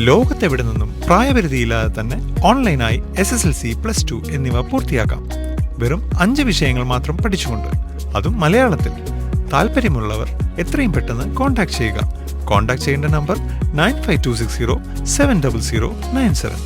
ലോകത്തെവിടെ നിന്നും പ്രായപരിധിയില്ലാതെ തന്നെ ഓൺലൈനായി S S L C plus two എന്നിവ പൂർത്തിയാക്കാം. വെറും അഞ്ച് വിഷയങ്ങൾ മാത്രം പഠിച്ചുകൊണ്ട്. അതും മലയാളത്തിൽ. താല്പര്യമുള്ളവർ എത്രയും പെട്ടെന്ന് കോൺടാക്ട് ചെയ്യുക. കോൺടാക്ട് ചെയ്യേണ്ട number nine five two six zero seven double zero nine seven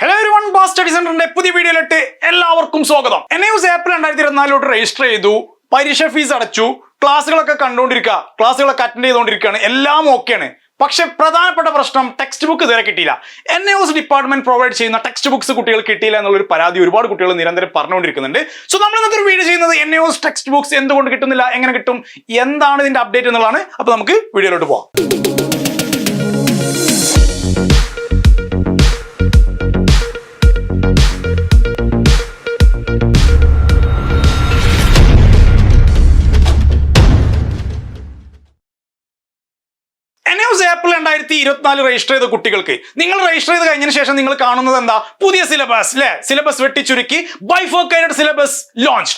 hello study സെന്ററിന്റെ പുതിയ വീഡിയോയിലിട്ട് എല്ലാവർക്കും സ്വാഗതം. എൻ യൂസ് ഏപ്രിൽ രണ്ടായിരത്തി ഇരുപത്തിനാലിലോട്ട് രജിസ്റ്റർ ചെയ്തു. പരീക്ഷ ഫീസ് അടച്ചു. ക്ലാസ്സുകളൊക്കെ കണ്ടുകൊണ്ടിരിക്കുക. ക്ലാസ്സുകളൊക്കെ അറ്റൻഡ് ചെയ്തുകൊണ്ടിരിക്കുകയാണ്. എല്ലാം ഓക്കെയാണ് പക്ഷെ പ്രധാനപ്പെട്ട പ്രശ്നം ടെക്സ്റ്റ് ബുക്ക് ഇതുവരെ കിട്ടിയില്ല. എൻ എസ് ഡിപ്പാർട്ട്മെന്റ് പ്രൊവൈഡ് ചെയ്യുന്ന ടെക്സ്റ്റ് ബുക്ക്സ് കുട്ടികൾ കിട്ടിയില്ല എന്നുള്ളൊരു പരാതി ഒരുപാട് കുട്ടികൾ നിരന്തരം പറഞ്ഞുകൊണ്ടിരിക്കുന്നുണ്ട്. സോ നമ്മൾ ഇന്നത്തെ ഒരു വീഡിയോ ചെയ്യുന്നത് എൻ എസ് ടെക്സ്റ്റ് ബുക്ക്സ് എന്തുകൊണ്ട് കിട്ടുന്നില്ല എങ്ങനെ കിട്ടും എന്താണ് ഇതിന്റെ അപ്ഡേറ്റ് എന്നുള്ളതാണ്. അപ്പൊ നമുക്ക് വീഡിയോയിലോട്ട് പോവാം. ഇരുപത്തിനാല് രജിസ്റ്റർ ചെയ്ത കുട്ടികൾക്ക്. നിങ്ങൾ രജിസ്റ്റർ ചെയ്ത് കഴിഞ്ഞതിന് ശേഷം നിങ്ങൾ കാണുന്നത് എന്താ? പുതിയ സിലബസ് അല്ലെ സിലബസ് വെട്ടിച്ചുരുക്കി. ബൈഫോക്കൈഡ് syllabus launch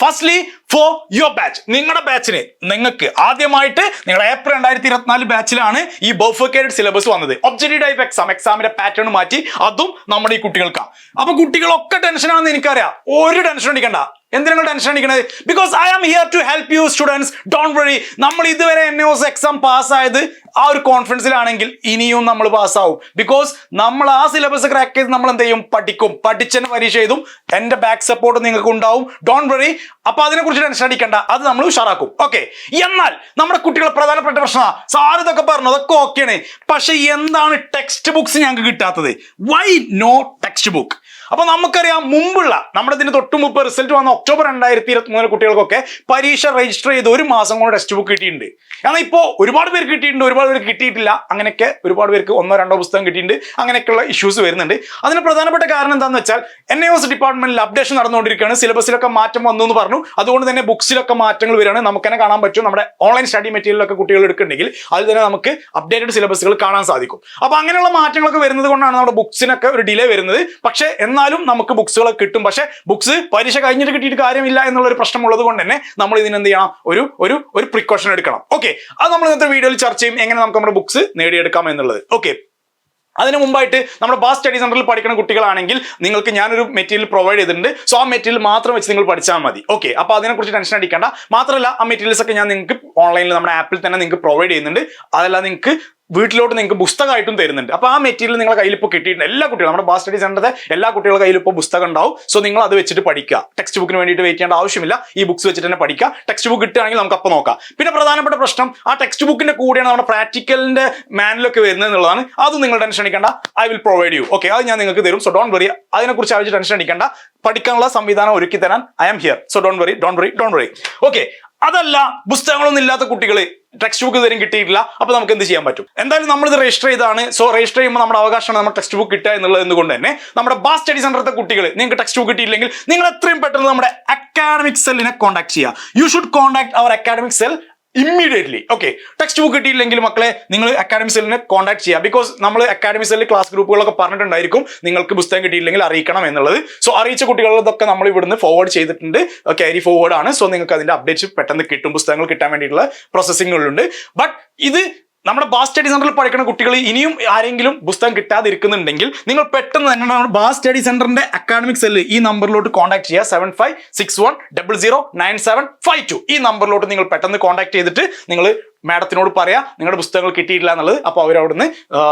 firstly for your batch നിങ്ങളുടെ ബാച്ചിന് നിങ്ങൾക്ക് ആദ്യമായിട്ട് നിങ്ങളുടെ ഏപ്രിൽ രണ്ടായിരത്തി ഇരുപത്തിനാല് ബാച്ചിലാണ് ഈ ബോഫോക്കേഡ് സിലബസ് വന്നത്. ഒബ്ജക്റ്റീവ് ടൈപ്പ് എക്സാം എക്സാമിന്റെ പാറ്റേൺ മാറ്റി അതും നമ്മുടെ ഈ കുട്ടികൾക്കാണ് അപ്പൊ കുട്ടികളൊക്കെ ടെൻഷനാണെന്ന് എനിക്കറിയാം. ഒരു ടെൻഷൻ അടിക്കണ്ട. എന്തിനാണ് tension അടിക്കണത്? Because I am here to help you students don't worry നമ്മൾ ഇതുവരെ എൻ എസ് എക്സാം പാസ്സായത് ആ ഒരു കോൺഫിഡൻസിലാണെങ്കിൽ ഇനിയും നമ്മൾ പാസ്സാവും ബിക്കോസ് നമ്മൾ ആ സിലബസ് ക്രാക്ക് ചെയ്ത് നമ്മൾ എന്ത് ചെയ്യും? പഠിക്കും. പഠിച്ചതിന് പരീക്ഷ എഴുതും. എന്റെ ബാക്ക് സപ്പോർട്ട് നിങ്ങൾക്ക് ഉണ്ടാവും. ഡോണ്ട് വറി അപ്പൊ അതിനെക്കുറിച്ച് ടെൻഷൻ അടിക്കണ്ട. അത് നമ്മൾ ഉഷാറാക്കും. ഓക്കെ എന്നാൽ നമ്മുടെ കുട്ടികളെ പ്രധാനപ്പെട്ട പ്രശ്നമാണ് സാർ ഇതൊക്കെ പറഞ്ഞു അതൊക്കെ ഓക്കെയാണ് പക്ഷെ എന്താണ് ടെക്സ്റ്റ് ബുക്സ് ഞങ്ങൾക്ക് കിട്ടാത്തത്? വൈ നോ ടെക്സ്റ്റ് ബുക്ക് അപ്പൊ നമുക്കറിയാം മുമ്പുള്ള നമ്മുടെ ഇതിന് തൊട്ട് മുമ്പ് റിസൾട്ട് വന്ന ഒക്ടോബർ രണ്ടായിരത്തി ഇരുപത്തി മൂന്നിലെ കുട്ടികൾക്കൊക്കെ പരീക്ഷ രജിസ്റ്റർ ചെയ്ത് ഒരു മാസം കൊണ്ട് ടെക്സ്റ്റ് ബുക്ക് കിട്ടിയിട്ടുണ്ട്. എന്നാൽ ഇപ്പോൾ ഒരുപാട് പേർക്ക് കിട്ടിയിട്ടുണ്ട് ഒരുപാട് പേർക്ക് കിട്ടിയിട്ടില്ല. അങ്ങനെയൊക്കെ ഒരുപാട് പേർക്ക് ഒന്നോ രണ്ടോ പുസ്തകം കിട്ടിയിട്ടുണ്ട്. അങ്ങനെയൊക്കെയുള്ള ഇഷ്യൂസ് വരുന്നുണ്ട്. അതിന് പ്രധാനപ്പെട്ട കാരണം എന്താണെന്ന് വെച്ചാൽ എൻ എസ് ഡിപ്പാർട്ട്മെന്റിൽ അപ്ഡേഷൻ നടന്നുകൊണ്ടിരിക്കുകയാണ്. സിലബസിലൊക്കെ മാറ്റം വന്നു എന്ന് പറഞ്ഞു. അതുകൊണ്ട് തന്നെ ബുക്സിലൊക്കെ മാറ്റങ്ങൾ വരികയാണ്. നമുക്ക് തന്നെ കാണാൻ പറ്റും. നമ്മുടെ ഓൺലൈൻ സ്റ്റഡി മെറ്റീരിയലൊക്കെ കുട്ടികൾ എടുക്കുന്നുണ്ടെങ്കിൽ അതിൽ തന്നെ നമുക്ക് അപ്ഡേറ്റഡ് സിലബസുകൾ കാണാൻ സാധിക്കും. അപ്പൊ അങ്ങനെയുള്ള മാറ്റങ്ങളൊക്കെ വരുന്നത് കൊണ്ടാണ് നമ്മുടെ ബുക്സിനൊക്കെ ഒരു ഡിലേ വരുന്നത്. പക്ഷേ എന്നാലും നമുക്ക് ബുക്സുകളൊക്കെ കിട്ടും. പക്ഷേ ബുക്സ് പരീക്ഷ കഴിഞ്ഞിട്ട് കിട്ടിയിട്ട് കാര്യമില്ല എന്നുള്ള ഒരു പ്രശ്നം ഉള്ളത് കൊണ്ട് തന്നെ നമ്മൾ ഇതിന് എന്ത് ചെയ്യണം? ഒരു ഒരു ഒരു പ്രിക്കോഷൻ എടുക്കണം. ഓക്കെ അത് നമ്മൾ ഇന്നത്തെ വീഡിയോയിൽ ചർച്ച ചെയ്യും എങ്ങനെ നമുക്ക് നമ്മുടെ ബുക്സ് നേടിയെടുക്കാം എന്നുള്ളത്. ഓക്കെ അതിനു മുമ്പായിട്ട് നമ്മുടെ ബാസ് സ്റ്റഡി സെന്ററിൽ പഠിക്കുന്ന കുട്ടികളാണെങ്കിൽ നിങ്ങൾക്ക് ഞാനൊരു മെറ്റീരിയൽ പ്രൊവൈഡ് ചെയ്തിട്ടുണ്ട്. സോ ആ മെറ്റീരിയൽ മാത്രം വെച്ച് നിങ്ങൾ പഠിച്ചാൽ മതി. ഓക്കെ അപ്പോൾ അതിനെക്കുറിച്ച് ടെൻഷൻ അടിക്കേണ്ട. മാത്രമല്ല ആ മെറ്റീരിയൽസ് ഒക്കെ ഞാൻ നിങ്ങൾക്ക് ഓൺലൈനിൽ നമ്മുടെ ആപ്പിൽ തന്നെ നിങ്ങൾക്ക് പ്രൊവൈഡ് ചെയ്യുന്നുണ്ട്. അതല്ല നിങ്ങൾക്ക് വീട്ടിലോട്ട് നിങ്ങൾക്ക് പുസ്തകമായിട്ടും തരുന്നുണ്ട്. അപ്പോൾ ആ മെറ്റീരിയൽ നിങ്ങളുടെ കയ്യിൽ ഇപ്പോൾ കിട്ടിയിട്ടുണ്ട്. എല്ലാ കുട്ടികളും നമ്മുടെ ബാസ് സ്റ്റഡി സെന്ററിന്റെ എല്ലാ കുട്ടികളുടെ കയ്യിൽ ഇപ്പോൾ പുസ്തകം ഉണ്ടാവും. സോ നിങ്ങൾ അത് വെച്ചിട്ട് പഠിക്കുക. ടെക്സ്റ്റ് ബുക്കിന് വേണ്ടിയിട്ട് വെയിറ്റ് ചെയ്യേണ്ട ആവശ്യമില്ല. ഈ ബുക്സ് വെച്ചിട്ട് തന്നെ പഠിക്കുക. ടെക്സ്റ്റ് ബുക്ക് കിട്ടുകയാണെങ്കിൽ നമുക്ക് അപ്പോൾ നോക്കാം. പിന്നെ പ്രധാനപ്പെട്ട പ്രശ്നം ആ ടെക്സ്റ്റ് ബുക്കിന്റെ കൂടെയാണ് നമ്മുടെ പ്രാക്ടിക്കലിന്റെ മാനിലൊക്കെ വരുന്നത് എന്നുള്ളതാണ്. അത് നിങ്ങൾ ടെൻഷൻ അടിക്കേണ്ട. I will provide you okay അത് ഞാൻ നിങ്ങൾക്ക് തരും. സോ ഡോൺ വറി അതിനെക്കുറിച്ച് ആവശ്യം ടെൻഷൻ അടിക്കേണ്ട. പഠിക്കാനുള്ള സംവിധാനം ഒരുക്കി തരാൻ I am here so don't worry don't worry don't worry okay അതല്ല പുസ്തകങ്ങളൊന്നും ഇല്ലാത്ത കുട്ടികൾ ടെക്സ്റ്റ് ബുക്ക് ഇതുവരെയും കിട്ടിയിട്ടില്ല. അപ്പൊ നമുക്ക് എന്ത് ചെയ്യാൻ പറ്റും? എന്തായാലും നമ്മൾ ഇത് രജിസ്റ്റർ ചെയ്താണ്. സോ രജിസ്റ്റർ ചെയ്യുമ്പോൾ നമ്മുടെ അവകാശമാണ് നമ്മുടെ ടെക്സ്റ്റ് ബുക്ക് കിട്ടുക എന്നുള്ളത് എന്തുകൊണ്ട് തന്നെ നമ്മുടെ ബാസ് സ്റ്റഡി സെന്ററിലെ കുട്ടികൾ നിങ്ങൾക്ക് ടെക്സ്റ്റ് ബുക്ക് കിട്ടിയില്ലെങ്കിൽ നിങ്ങൾ എത്രയും പെട്ടെന്ന് നമ്മുടെ അക്കാഡമിക് സെല്ലിനെ കോൺടാക്ട് ചെയ്യുക. You should contact our academic cell immediately okay text book കിട്ടിയില്ലെങ്കിൽ മക്കളെ നിങ്ങൾ അക്കാഡമി സെല്ലിനെ കോൺടാക്ട് ചെയ്യുക ബിക്കോസ് നമ്മൾ അക്കാഡമി സെല്ലിൽ ക്ലാസ് ഗ്രൂപ്പുകളൊക്കെ പറഞ്ഞിട്ടുണ്ടായിരിക്കും നിങ്ങൾക്ക് പുസ്തകം കിട്ടിയില്ലെങ്കിൽ അറിയിക്കണം എന്നുള്ളത്. സോ അറിയിച്ച കുട്ടികളതൊക്കെ നമ്മൾ ഇവിടുന്ന് ഫോർവേഡ് ചെയ്തിട്ടുണ്ട്. ക്യാരി ഫോർവേഡ് ആണ്. സോ നിങ്ങൾക്ക് അതിന്റെ അപ്ഡേറ്റ്സ് പെട്ടെന്ന് കിട്ടും. പുസ്തകങ്ങൾ കിട്ടാൻ വേണ്ടിയിട്ടുള്ള പ്രോസസ്സിങ്ങുകളുണ്ട് ബട്ട് ഇത് നമ്മുടെ ബാസ് സ്റ്റഡി സെന്ററിൽ പഠിക്കുന്ന കുട്ടികൾ ഇനിയും ആരെങ്കിലും പുസ്തകം കിട്ടാതിരിക്കുന്നുണ്ടെങ്കിൽ നിങ്ങൾ പെട്ടെന്ന് തന്നെ നമ്മുടെ ബാസ് സ്റ്റഡി സെന്ററിന്റെ അക്കാഡമിക് സെല്ല് ഈ നമ്പറിലോട്ട് കോൺടാക്ട് ചെയ്യുക. Seven five six one double zero nine seven five two ഈ നമ്പറിലോട്ട് നിങ്ങൾ പെട്ടെന്ന് കോൺടാക്ട് ചെയ്തിട്ട് നിങ്ങൾ മാഡത്തിനോട് പറയാം നിങ്ങളുടെ പുസ്തകങ്ങൾ കിട്ടിയിട്ടില്ല എന്നുള്ളത്. അപ്പോൾ അവരവിടുന്ന്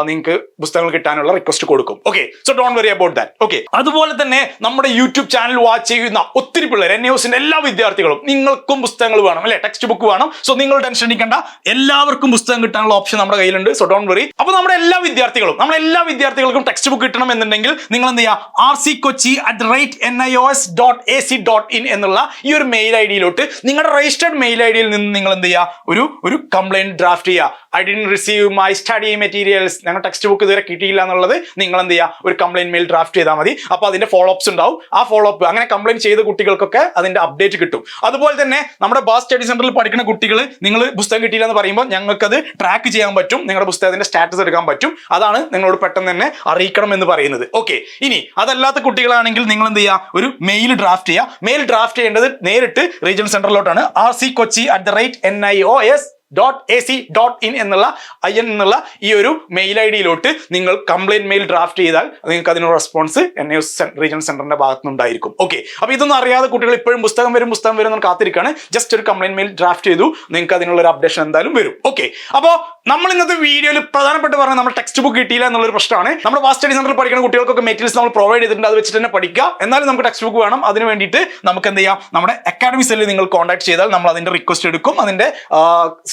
നിങ്ങൾക്ക് പുസ്തകങ്ങൾ കിട്ടാനുള്ള റിക്വസ്റ്റ് കൊടുക്കും. Okay so don't worry about that okay അതുപോലെ തന്നെ നമ്മുടെ യൂട്യൂബ് ചാനൽ വാച്ച് ചെയ്യുന്ന ഒത്തിരി പിള്ളേർ എൻ ന്യൂസിന്റെ എല്ലാ വിദ്യാർത്ഥികളും നിങ്ങൾക്കും പുസ്തകങ്ങൾ വേണം അല്ലെ? ടെക്സ്റ്റ് ബുക്ക് വേണം. സോ നിങ്ങൾ ടെൻഷൻ അടിക്കേണ്ട. എല്ലാവർക്കും പുസ്തകം കിട്ടാനുള്ള ഓപ്ഷൻ നമ്മുടെ കയ്യിലുണ്ട്. സോ ഡോൺ വെറി അപ്പോൾ നമ്മുടെ എല്ലാ വിദ്യാർത്ഥികളും നമ്മുടെ എല്ലാ വിദ്യാർത്ഥികൾക്കും ടെക്സ്റ്റ് ബുക്ക് കിട്ടണം എന്നുണ്ടെങ്കിൽ നിങ്ങൾ എന്ത് ചെയ്യുക? R C Kochi at rate N I O S dot A C dot in എന്നുള്ള ഈ ഒരു മെയിൽ ഐ ഡിയിലോട്ട് നിങ്ങളുടെ രജിസ്റ്റേർഡ് മെയിൽ ഐ ഡിയിൽ നിന്ന് നിങ്ങൾ എന്ത് ചെയ്യുക? ഒരു ഒരു കംപ്ലൈന്റ് ഡ്രാഫ്റ്റ് ചെയ്യുക I didn't receive my study materials ഞങ്ങൾ ടെക്സ്റ്റ് ബുക്ക് ഇതുവരെ കിട്ടിയില്ല എന്നുള്ളത് നിങ്ങൾ എന്ത് ചെയ്യുക ഒരു കംപ്ലൈന്റ് മെയിൽ ഡ്രാഫ്റ്റ് ചെയ്താൽ മതി. അപ്പോൾ അതിന്റെ ഫോളോ അപ്സ് ഉണ്ടാവും. ആ ഫോളോ അപ്പ് അങ്ങനെ കംപ്ലൈന്റ് ചെയ്ത കുട്ടികൾക്കൊക്കെ അതിന്റെ അപ്ഡേറ്റ് കിട്ടും. അതുപോലെ തന്നെ നമ്മുടെ ബാസ് സ്റ്റഡി സെന്ററിൽ പഠിക്കുന്ന കുട്ടികൾ നിങ്ങൾ പുസ്തകം കിട്ടിയില്ല എന്ന് പറയുമ്പോൾ ഞങ്ങൾക്കത് ട്രാക്ക് ചെയ്യാൻ പറ്റും. നിങ്ങളുടെ പുസ്തകത്തിന്റെ സ്റ്റാറ്റസ് എടുക്കാൻ പറ്റും. അതാണ് നിങ്ങളോട് പെട്ടെന്ന് തന്നെ അറിയിക്കണം എന്ന് പറയുന്നത്. ഓക്കെ ഇനി അതല്ലാത്ത കുട്ടികളാണെങ്കിൽ നിങ്ങൾ എന്ത് ചെയ്യുക ഒരു മെയിൽ ഡ്രാഫ്റ്റ് ചെയ്യുക മെയിൽ ഡ്രാഫ്റ്റ് ചെയ്യേണ്ടത് നേരിട്ട് regional സെന്ററിലോട്ടാണ് R C Kochi at the rate N I O S dot A C dot in എന്നുള്ള ഐ എൻ എന്നുള്ള ഈ ഒരു മെയിൽ ഐ ഡിയിലോട്ട് നിങ്ങൾ കംപ്ലൈന്റ് മെയിൽ ഡ്രാഫ്റ്റ് ചെയ്താൽ നിങ്ങൾക്ക് അതിനുള്ള റെസ്പോൺസ് എൻ എസ് റീജിയൻ സെന്ററിന്റെ ഭാഗത്തു നിന്നുണ്ടായിരിക്കും ഓക്കെ അപ്പോൾ ഇതൊന്നും അറിയാതെ കുട്ടികൾ ഇപ്പോഴും പുസ്തകം വരും പുസ്തകം വരും എന്ന് കാത്തിരിക്കുകയാണ്. ജസ്റ്റ് ഒരു കംപ്ലൈന്റ് മെയിൽ ഡ്രാഫ്റ്റ് ചെയ്തു. നിങ്ങൾക്ക് അതിനുള്ള ഒരു അപ്ഡേഷൻ എന്തായാലും വരും. ഓക്കെ അപ്പോൾ നമ്മൾ ഇന്നത്തെ വീഡിയോയിൽ പ്രധാനപ്പെട്ട് പറഞ്ഞാൽ നമ്മൾ ടെക്സ്റ്റ് ബുക്ക് കിട്ടിയില്ല എന്നുള്ളൊരു പ്രശ്നമാണ്. നമ്മൾ വാസ്റ്റ് സ്റ്റഡി സെന്ററിൽ പഠിക്കുന്ന കുട്ടികൾക്കൊക്കെ മെറ്റീരിയൽസ് നമ്മൾ പ്രൊവൈഡ് ചെയ്തിട്ടുണ്ട്. അത് വെച്ചിട്ട് തന്നെ പഠിക്കുക. എന്നാലും നമുക്ക് ടെക്സ്റ്റ് ബുക്ക് വേണം. അതിന് വേണ്ടിയിട്ട് നമുക്ക് എന്ത് ചെയ്യാം? നമ്മുടെ അക്കാഡമി സെല്ലിൽ നിങ്ങൾ കോൺടാക്ട് ചെയ്താൽ നമ്മൾ അതിന്റെ റിക്വസ്റ്റ് എടുക്കും. അതിന്റെ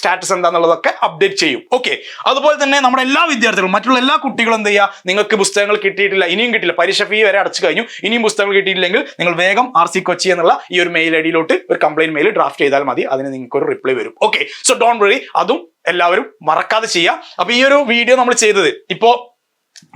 സ്റ്റാറ്റസ് എന്താണെന്നുള്ളതൊക്കെ അപ്ഡേറ്റ് ചെയ്യും. ഓക്കെ അതുപോലെ തന്നെ നമ്മുടെ എല്ലാ വിദ്യാർത്ഥികളും മറ്റുള്ള എല്ലാ കുട്ടികളും എന്ത് ചെയ്യുക? നിങ്ങൾക്ക് പുസ്തകങ്ങൾ കിട്ടിയിട്ടില്ല ഇനിയും കിട്ടില്ല. പരീക്ഷ ഫീ വരെ അടച്ചു കഴിഞ്ഞു. ഇനിയും പുസ്തകങ്ങൾ കിട്ടിയില്ലെങ്കിൽ നിങ്ങൾ വേഗം ആർ സി കൊച്ചി എന്നുള്ള ഈ ഒരു മെയിൽ ഐ ഡിയിലോട്ട് ഒരു കംപ്ലൈന്റ് മെയിൽ ഡ്രാഫ്റ്റ് ചെയ്താൽ മതി. അതിന് നിങ്ങൾക്ക് ഒരു റിപ്ലൈ വരും. ഓക്കെ സോ ഡോണ്ട് വറി അതും എല്ലാവരും മറക്കാതെ ചെയ്യുക. അപ്പൊ ഈ ഒരു വീഡിയോ നമ്മൾ ചെയ്തത് ഇപ്പോ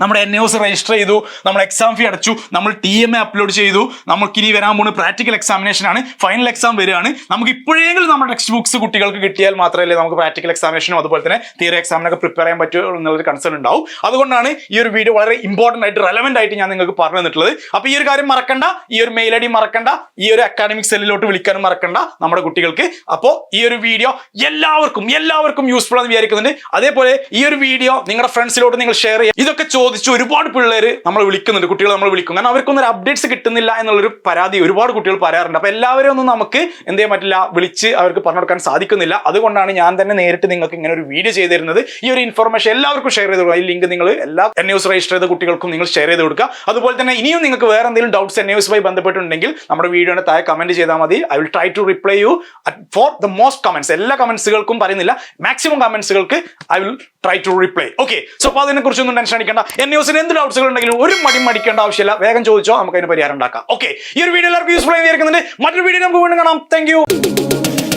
നമ്മുടെ എൻ എസ് രജിസ്റ്റർ ചെയ്തു നമ്മൾ എക്സാം ഫീ അടച്ചു നമ്മൾ ടി എം എ അപ്ലോഡ് ചെയ്തു. നമുക്ക് ഇനി വരാൻ പോകുന്ന പ്രാക്ടിക്കൽ എക്സാമിനേഷൻ ആണ്. ഫൈനൽ എക്സാം വരികയാണ്. നമുക്ക് ഇപ്പോഴെങ്കിലും നമ്മുടെ ടെക്സ്റ്റ് ബുക്സ് കുട്ടികൾക്ക് കിട്ടിയാൽ മാത്രമല്ലേ നമുക്ക് പ്രാക്ടിക്കൽ എക്സാമിനേഷനും അതുപോലെ തന്നെ തിയറി എക്സാമിനൊക്കെ പ്രിപ്പയർ ചെയ്യാൻ പറ്റുമോ എന്നുള്ളൊരു കൺസേൺ ഉണ്ടാവും. അതുകൊണ്ടാണ് ഈ ഒരു വീഡിയോ വളരെ ഇമ്പോർട്ടന്റ് ആയിട്ട് റെലവെന്റ് ആയിട്ട് ഞാൻ നിങ്ങൾക്ക് പറഞ്ഞു തന്നിട്ടുള്ളത്. അപ്പോൾ ഈ ഒരു കാര്യം മറക്കണ്ട. ഈ ഒരു മെയിൽ ഐ ഡി മറക്കണ്ട. ഈ ഒരു അക്കാഡമിക് സെല്ലിലോട്ട് വിളിക്കാനും മറക്കണ്ട നമ്മുടെ കുട്ടികൾക്ക്. അപ്പോൾ ഈ ഒരു വീഡിയോ എല്ലാവർക്കും എല്ലാവർക്കും യൂസ്ഫുൾ ആണെന്ന് വിചാരിക്കുന്നുണ്ട്. അതേപോലെ ഈ ഒരു വീഡിയോ നിങ്ങളുടെ ഫ്രണ്ട്സിലോട്ട് നിങ്ങൾ ഷെയർ ചെയ്യുക ഇതൊക്കെ ചോദിച്ച് ഒരുപാട് പിള്ളേർ നമ്മൾ വിളിക്കുന്നുണ്ട്. കുട്ടികൾ നമ്മൾ വിളിക്കും. കാരണം അവർക്കൊന്നും ഒരു അപ്ഡേറ്റ്സ് കിട്ടുന്നില്ല എന്നുള്ളൊരു പരാതി ഒരുപാട് കുട്ടികൾ പറയാറുണ്ട്. അപ്പോൾ എല്ലാവരും ഒന്നും നമുക്ക് എന്ത് ചെയ്യാൻ പറ്റില്ല വിളിച്ച് അവർക്ക് പറഞ്ഞു കൊടുക്കാൻ സാധിക്കുന്നില്ല. അതുകൊണ്ടാണ് ഞാൻ തന്നെ നേരിട്ട് നിങ്ങൾക്ക് ഇങ്ങനെ ഒരു വീഡിയോ ചെയ്ത് തരുന്നത് ഈ ഒരു ഇൻഫർമേഷൻ എല്ലാവർക്കും ഷെയർ ചെയ്ത് കൊടുക്കുക. ഈ ലിങ്ക് നിങ്ങൾ എല്ലാ എൻ ന്യൂസ് രജിസ്റ്റർ ചെയ്ത കുട്ടികൾക്കും നിങ്ങൾ ഷെയർ ചെയ്ത് കൊടുക്കുക. അതുപോലെ തന്നെ ഇനിയും നിങ്ങൾക്ക് വേറെ എന്തെങ്കിലും ഡൗട്ട്സ് എൻ ന്യൂസുമായി ബന്ധപ്പെട്ടുണ്ടെങ്കിൽ നമ്മുടെ വീഡിയോയുടെ താഴെ കമന്റ് ചെയ്താൽ മതി. I will try to reply you for the most comments എല്ലാ കമന്റ്സുകൾക്കും പറയുന്നില്ല. Maximum കമന്റ്സുകൾക്ക് I will try to reply okay so അപ്പോൾ അതിനെ കുറിച്ചൊന്നും ടെൻഷൻ അടിക്കേണ്ട എൻ ന്യൂസിന് എന്ത് ഡൗട്ട്സുകൾ ഉണ്ടെങ്കിലും ഒരു മടി മടിക്കേണ്ട ആവശ്യമില്ല. വേഗം ചോദിച്ചോ നമുക്ക് അതിന് പരിഹാരം ഉണ്ടാക്കാം. ഓക്കെ ഈ ഒരു വീഡിയോ എല്ലാവർക്കും യൂസ്ഫുൾ ആയി തീർക്കുന്നുണ്ട് മറ്റൊരു വീഡിയോ നമുക്ക് വീണ്ടും കാണാം. താങ്ക്